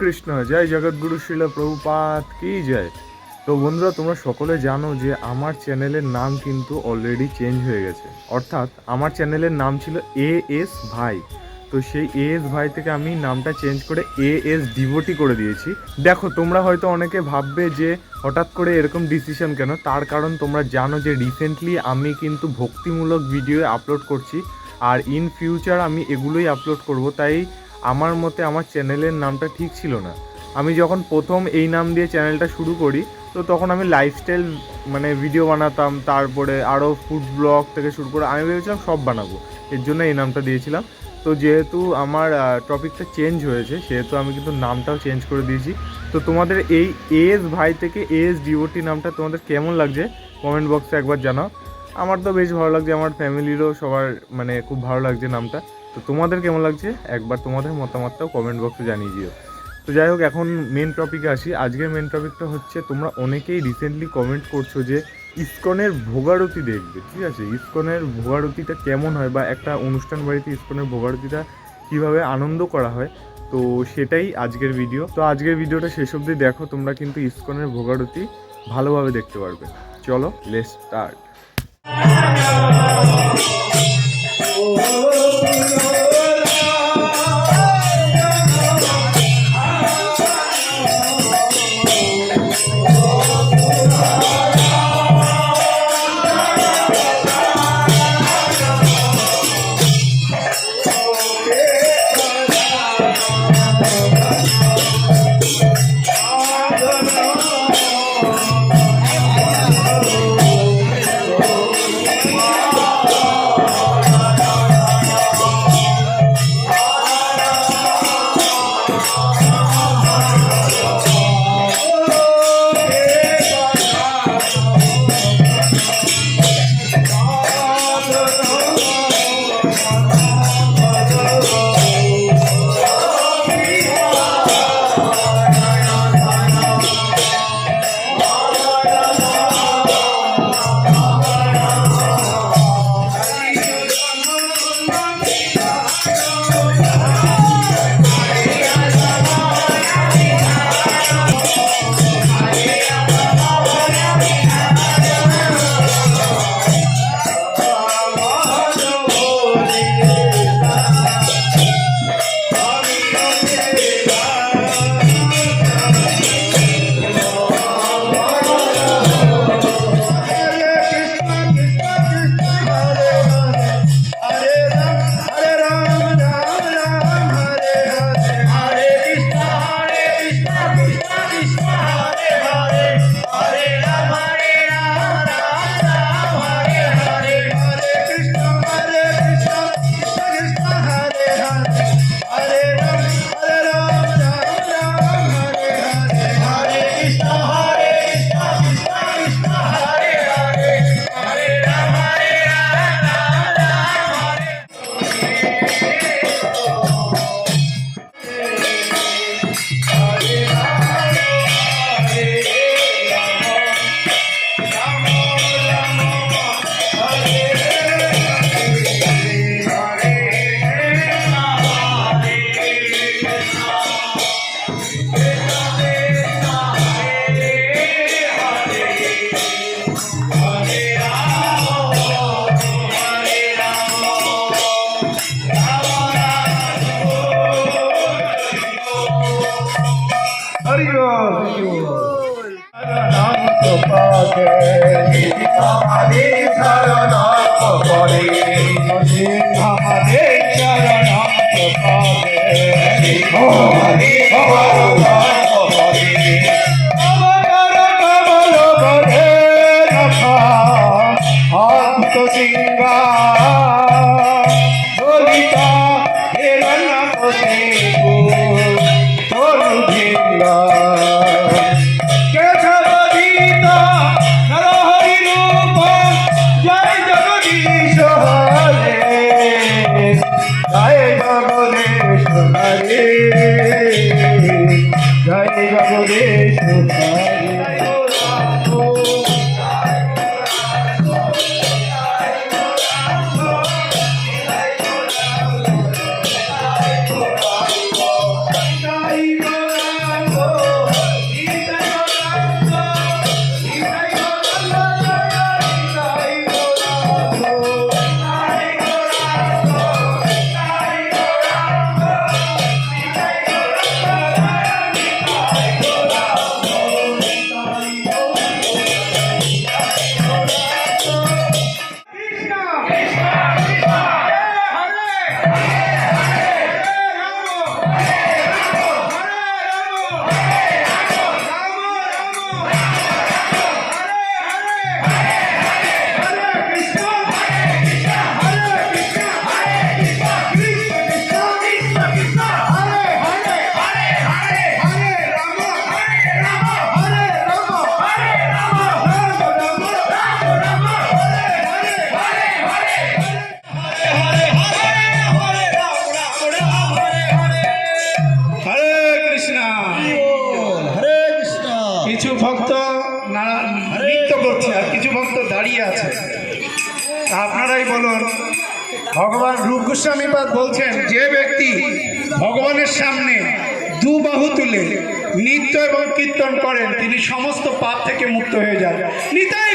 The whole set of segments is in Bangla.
কৃষ্ণ জয় জগৎগুরু শিল প্রভুপাত কি জয়। তো বন্ধুরা, তোমরা সকলে জানো যে আমার চ্যানেলের নাম কিন্তু অলরেডি চেঞ্জ হয়ে গেছে। অর্থাৎ আমার চ্যানেলের নাম ছিল এ এস ভাই। তো সেই এ এস ভাই থেকে আমি নামটা চেঞ্জ করে এ এস ডিভোটি করে দিয়েছি। দেখো, তোমরা হয়তো অনেকে ভাববে যে হঠাৎ করে এরকম ডিসিশন কেন? তার কারণ তোমরা জানো যে রিসেন্টলি আমি কিন্তু ভক্তিমূলক ভিডিও আপলোড করছি। আর ইন ফিউচার আমি এগুলোই আপলোড করব। তাই আমার মতে আমার চ্যানেলের নামটা ঠিক ছিল না। আমি যখন প্রথম এই নাম দিয়ে চ্যানেলটা শুরু করি, তো তখন আমি লাইফস্টাইল মানে ভিডিও বানাতাম, তারপরে আরও ফুড ব্লগ থেকে শুরু করে আমি ভেবেছিলাম সব বানাবো। এর জন্য এই নামটা দিয়েছিলাম। তো যেহেতু আমার টপিকটা চেঞ্জ হয়েছে, সেহেতু আমি কিন্তু নামটাও চেঞ্জ করে দিয়েছি। তো তোমাদের এই এস ভাই থেকে এস ডিওটি নামটা তোমাদের কেমন লাগছে? কমেন্ট বক্সে একবার জানাও। আমার তো বেশ ভালো লাগছে, আমার ফ্যামিলিরও সবার মানে খুব ভালো লাগছে নামটা। তো তোমাদের কেমন লাগছে? একবার তোমাদের মতামতটাও কমেন্ট বক্সে জানিয়ে দিও। তো যাই হোক, এখন মেন টপিকে আসি। আজকের মেন টপিকটা হচ্ছে, তোমরা অনেকেই রিসেন্টলি কমেন্ট করছ যে, ইসকনের ভোগারতি দেখবে, ঠিক আছে? ইসকনের ভোগারতিটা কেমন হয় বা একটা অনুষ্ঠান বাড়িতে ইসকনের ভোগারতিটা কীভাবে আনন্দ করা হয়, তো সেটাই আজকের ভিডিও তো আজকের ভিডিওটা শেষ অবধি দেখো, তোমরা কিন্তু ইসকনের ভোগারতি ভালোভাবে দেখতে পারবে। চলো লেস স্টার্ট হরি তো আমাদের চরণ পরে আমাদের চরণ পাবে ভগবান রূপ গোস্বামী পাদ বলছেন, যে ব্যক্তি ভগবানের সামনে দু বাহু তুলে নৃত্য এবং কীর্তন করেন, তিনি সমস্ত পাপ থেকে মুক্ত হয়ে যান। নিতাই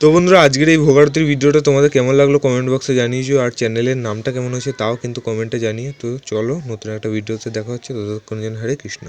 তো বন্ধুরা, আজকের এই ভোগারতির ভিডিওটা তোমাদের কেমন লাগল কমেন্ট বক্সে জানিয়েছো, আর চ্যানেলের নামটা কেমন হয়েছে তাও কিন্তু কমেন্টে জানিয়ে, তো চলো নতুন একটা ভিডিওতে দেখা হচ্ছে, ততক্ষণ যেন হরে কৃষ্ণ।